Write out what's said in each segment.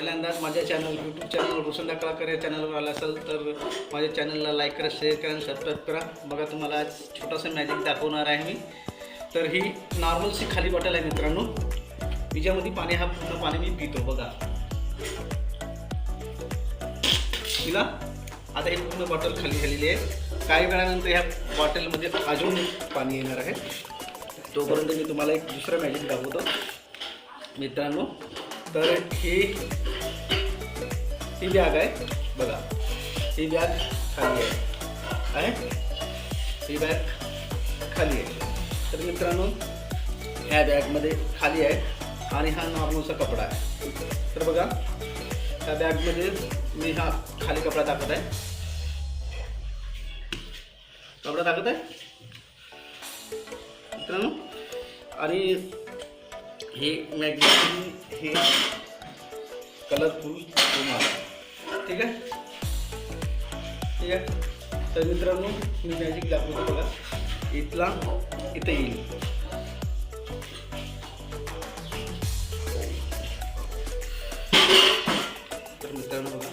पहिल्यांदाच माझ्या channel YouTube channel रोशनदा कलाकार या चॅनलवर आला असेल तर माझ्या चॅनलला लाईक करा शेअर करा आणि सबस्क्राईब करा. बघा तुम्हाला आज छोटासा मॅजिक दाखवणार आहे मी. तर ही नॉर्मलशी खाली बॉटल आहे मित्रांनो. तिच्यामध्ये पाणी हा पूर्ण पाणी मी पितो बघा. तिला आता ही पूर्ण बॉटल खाली झालेली आहे. काही वेळानंतर ह्या बॉटलमध्ये अजून पाणी येणार आहे. तोपर्यंत मी तुम्हाला एक दुसरं मॅजिक दाखवतो. मित्रांनो तर ही ही बॅग आहे. बघा ही बॅग खाली आहे. आहे ही बॅग खाली आहे. तर मित्रांनो ह्या बॅगमध्ये खाली आहे आणि हा नॉर्मलचा कपडा आहे. तर बघा ह्या बॅगमध्ये मी हा खाली कपडा टाकत आहे. कपडा टाकत आहे? मित्रांनो आणि हे मॅग्नेट हे कलरफुल तुम्हाला. ठीक आहे? ठीक आहे? तर मित्रांनो मी मॅजिक दाखवतो बघा. इथला इथं येईल. तर मित्रांनो बघा.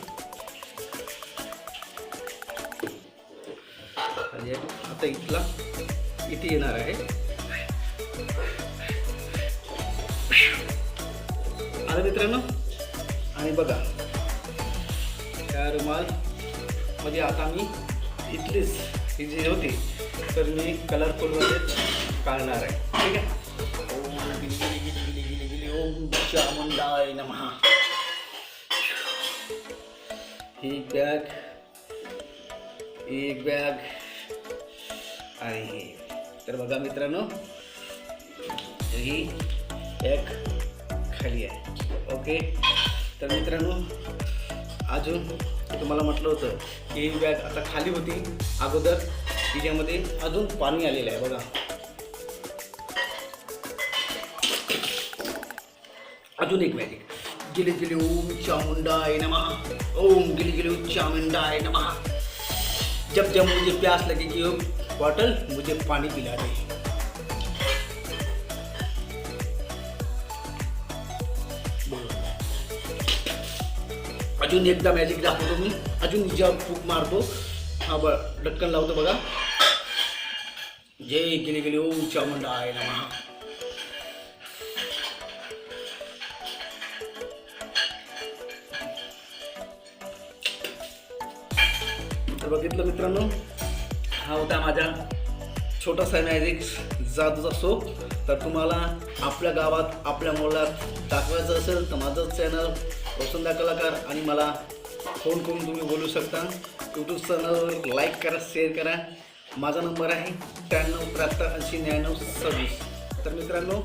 आता इथला इथे येणार आहे. झालं मित्रांनो? आणि बघा ह्या रुमाल मध्ये आता मी इथलीच ही जी होती तर मी कलरफुलमध्ये काढणार आहे. ठीक आहे? ही बॅग ही बॅग आणि तर बघा मित्रांनो ही एक खाली आहे. ओके तर मित्रांनो, अजून तुम्हाला म्हटलं होतं की ही बॅग आता खाली होती. अगोदर तिच्यामध्ये अजून पाणी आलेलं आहे, बघा. अजून एक मॅजिक गिली गिली ओम चामुंडाय नमः. ओम गिली गिली ओम चामुंडाय नमः. जब जब मुझे प्यास लगेगी वो बॉटल मुझे पानी पिला दे. अजून एकदा मॅजिक दाखवतो मी. अजून ज्या फूक मारतो, हा ब ढक्कन लावतो बघा. जय गेली गेली ओम चामुंडाय नमः. तर बघितलं मित्रांनो, हा होता माझा छोटासा मॅजिक जादूचा सोप तर तुम्हाला आपल्या गावात आपल्या मुलात दाखवायचं असेल तर माझं चॅनल वसंदा कलाकार आणि मला फोन करून तुम्ही बोलू शकता. यूट्यूब चॅनल लाईक करा शेअर करा. माझा नंबर आहे त्र्याण्णव त्र्याहत्तर ऐंशी न्याण्णव सव्वीस. तर मित्रांनो